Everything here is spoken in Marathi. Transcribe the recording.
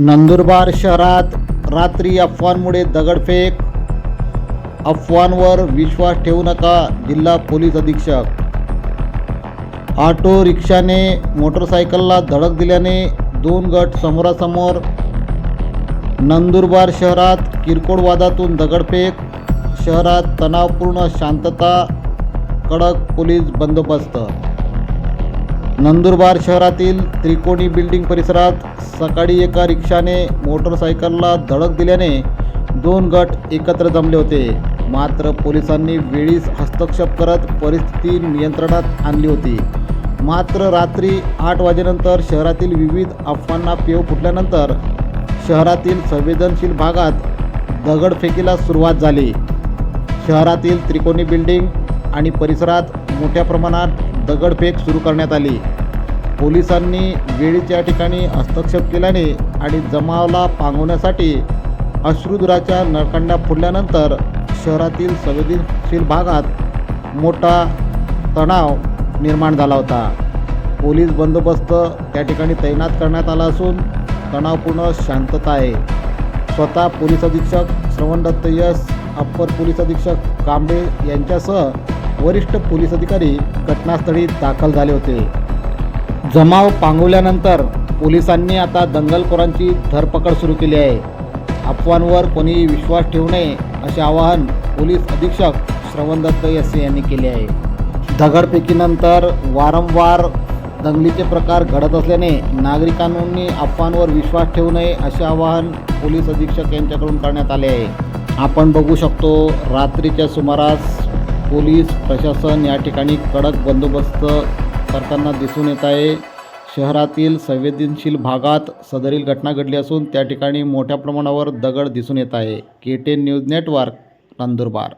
नंदुरबार शहरात रात्री अफवांमुळे दगडफेक. अफवांवर विश्वास ठेवू नका जिल्हा पोलीस अधीक्षक. ऑटो रिक्षाने मोटरसायकलला धडक दिल्याने दोन गट समोरासमोर. नंदुरबार शहरात किरकोळ वादातून दगडफेक. शहरात तणावपूर्ण शांतता कडक पोलीस बंदोबस्त. नंदुरबार शहरातील त्रिकोणी बिल्डिंग परिसरात सकाळी एका रिक्षाने मोटरसायकलला धडक दिल्याने दोन गट एकत्र जमले होते. मात्र पोलिसांनी वेळीच हस्तक्षेप करत परिस्थिती नियंत्रणात आणली होती. मात्र रात्री आठ वाजेनंतर शहरातील विविध अफवांना पेव फुटल्यानंतर शहरातील संवेदनशील भागात दगडफेकीला सुरुवात झाली. शहरातील त्रिकोणी बिल्डिंग आणि परिसरात मोठ्या प्रमाणात दगडफेक सुरू करण्यात आली. पोलिसांनी वेळीच्या ठिकाणी हस्तक्षेप केल्याने आणि जमावाला पांगवण्यासाठी अश्रुधुराच्या नळकांड्या फोडल्यानंतर शहरातील संवेदनशील भागात मोठा तणाव निर्माण झाला होता. पोलीस बंदोबस्त त्या ठिकाणी तैनात करण्यात आला असून तणावपूर्ण शांतता आहे. स्वतः पोलीस अधीक्षक श्रवण दत्त यस अप्पर पोलीस अधीक्षक कांबळे यांच्यासह वरिष्ठ पोलीस अधिकारी घटनास्थळी दाखल झाले होते. जमाव पांगवल्यानंतर पोलिसांनी आता दंगलखोरांची धरपकड सुरू केली आहे. अफवांवर कोणी विश्वास ठेवू नये असे आवाहन पोलीस अधीक्षक श्रवण दत्त यसे यांनी केले आहे. दगडफेकीनंतर वारंवार दंगलीचे प्रकार घडत असल्याने नागरिकांनी अफवांवर विश्वास ठेवू नये असे आवाहन पोलीस अधीक्षक यांच्याकडून करण्यात आले आहे. आपण बघू शकतो रात्रीच्या सुमारास पोलीस प्रशासन या ठिकाणी कडक बंदोबस्त करताना दिसून येत आहे. शहरातील संवेदनशील भागात सदरील घटना घडली असून त्या ठिकाणी मोठ्या प्रमाणावर दगड दिसून येत आहे. K ten news network Nandurbar.